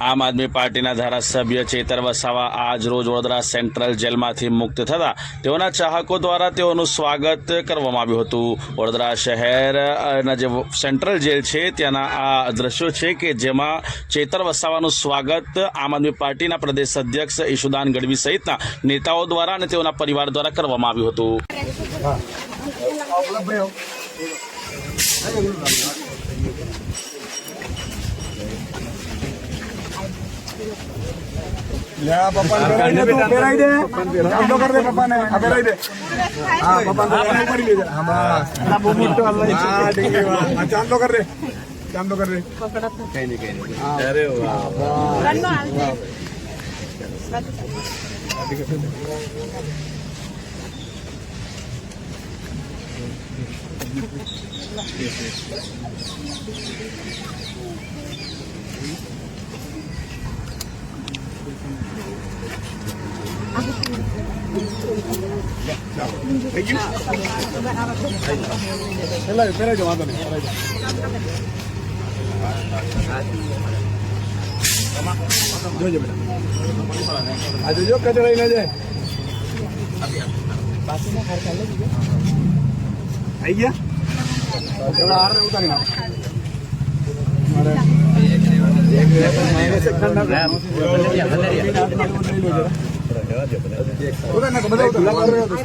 આમ આદમી પાર્ટીના ધારાસભ્ય ચેતર વસાવા આજ રોજ વડોદરા સેન્ટ્રલ જેલમાંથી મુક્ત થતા તેઓના ચાહકો દ્વારા તેઓનું સ્વાગત કરવામાં આવ્યું હતું. વડોદરા શહેરના જે સેન્ટ્રલ જેલ છે, ત્યાંના આ દ્રશ્યો છે કે જેમાં ચેતર વસાવાનું સ્વાગત આમ આદમી પાર્ટીના પ્રદેશ અધ્યક્ષ ઈશુદાન ગઢવી સહિતના નેતાઓ દ્વારા અને તેઓના પરિવાર દ્વારા કરવામાં આવ્યું હતું. લે આ પપ્પાને પહેરાઈ દે તું, પહેરાઈ દે. ચાંદો કર દે પપ્પાને. આ પહેરાઈ દે. હા પપ્પાને પડી લેજે હા બસ. આ બહુ મોટો અલ્લાહ હા છે વાહ. ચાંદો કર દે. ચાંદો કર દે. કઈ નહીં કઈ નહીં અરે વાહ થઈ ગયું પહેલાં પહેરાઈ દો વાંધો નહીં જોજો બેટા આ જોજો કચરાઈ ન જાય ગયા? ઉતારી નાખો બધા ઉતારી નાખો.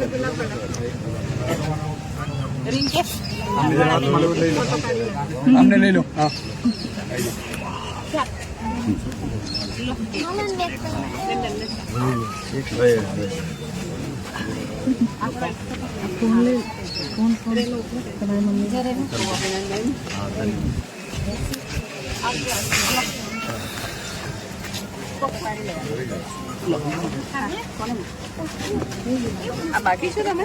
બાકી છે તમે?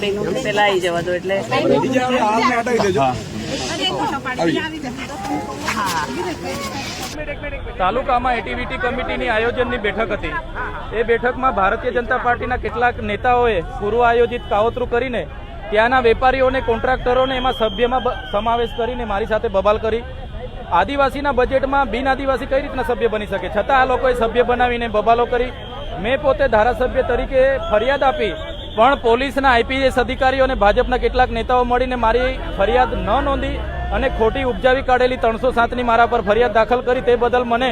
બેનો પેલા આવી જવા દો એટલે. તાલુકામાં એટીવીટી કમિટીની આયોજનની બેઠક હતી. એ બેઠકમાં ભારતીય જનતા પાર્ટીના કેટલાક નેતાઓએ પૂર્વ આયોજિત કાવતરું કરીને ત્યાંના વેપારીઓને, કોન્ટ્રાક્ટરોને એમાં સભ્યમાં સમાવેશ કરીને મારી સાથે બબાલ કરી. આદિવાસીના બજેટમાં બિન આદિવાસી કઈ રીતના સભ્ય બની શકે? છતાં આ લોકોએ સભ્ય બનાવીને બબાલો કરી. મેં પોતે ધારાસભ્ય તરીકે ફરિયાદ આપી, પણ પોલીસના આઈપીએસ અધિકારીઓ અને ભાજપના કેટલાક નેતાઓ મળીને મારી ફરિયાદ ન નોંધી અને ખોટી ઉપજાવી કાઢેલી ત્રણસો સાતની મારા પર ફરિયાદ દાખલ કરી. તે બદલ મને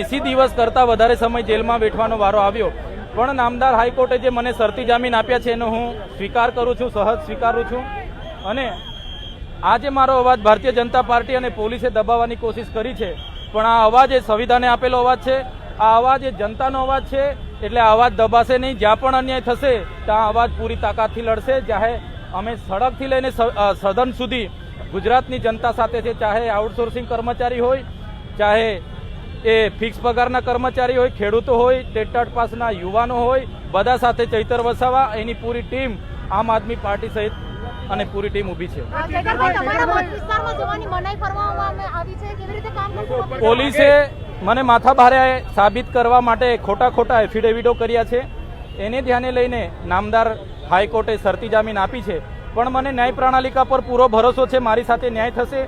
એસી દિવસ કરતાં વધારે સમય જેલમાં બેઠવાનો વારો આવ્યો. પણ નામદાર હાઈકોર્ટે જે મને શરતી જામીન આપ્યા છે એનો હું સ્વીકાર કરું છું, સહજ સ્વીકારું છું. અને આજે મારો અવાજ ભારતીય જનતા પાર્ટી અને પોલીસે દબાવવાની કોશિશ કરી છે. પણ આ અવાજ એ સંવિધાને આપેલો અવાજ છે. આ અવાજ એ જનતાનો અવાજ છે. એટલે આ અવાજ દબાશે નહીં. જ્યાં પણ અન્યાય થશે, ત્યાં અવાજ પૂરી તાકાતથી લડશે. ચાહે અમે સડકથી લઈને સદન સુધી ગુજરાતની જનતા સાથે છે. ચાહે આઉટસોર્સિંગ કર્મચારી હોય, ચાહે એ ફિક્સ પગારના કર્મચારી હોય ખેડૂતો હોય ટેટાટ પાસના યુવાનો હોય બધા સાથે ચૈતર વસાવા એની પૂરી ટીમ આમ આદમી પાર્ટી સહિત અને પૂરી ટીમ ઊભી છે. પોલીસે મને માથાભારે સાબિત કરવા માટે ખોટા ખોટા એફિડેવિટો કર્યા છે. એને ધ્યાને લઈને નામદાર હાઈકોર્ટે શરતી જામીન આપી છે. પણ મને ન્યાય પ્રણાલિકા પર પૂરો ભરોસો છે મારી સાથે ન્યાય થશે.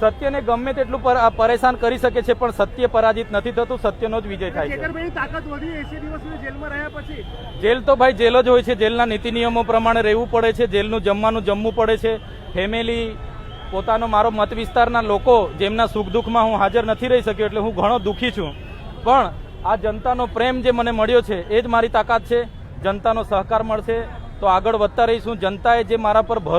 સત્યને ગમે તેટલું પર- પરેશાન કરી શકે છે પણ સત્ય પરાજિત નથી થતું સત્યનો જ વિજય થાય છે. જેલ તો ભાઈ જેલ જ હોય છે જેલના નીતિ નિયમો પ્રમાણે રહેવું પડે છે જેલનું જમવાનું જમવું પડે છે. ફેમિલી પોતાનો મારો મત વિસ્તારના લોકો જેમના સુખ દુઃખમાં હું હાજર નથી રહી શક્યો એટલે હું ઘણો દુઃખી છું. પણ આ જનતાનો પ્રેમ જે મને મળ્યો છે એ જ મારી તાકાત છે. જનતાનો સહકાર મળશે. તો આગળ વધતા રહીશું. જનતાએ જે મારા પર ભરોસો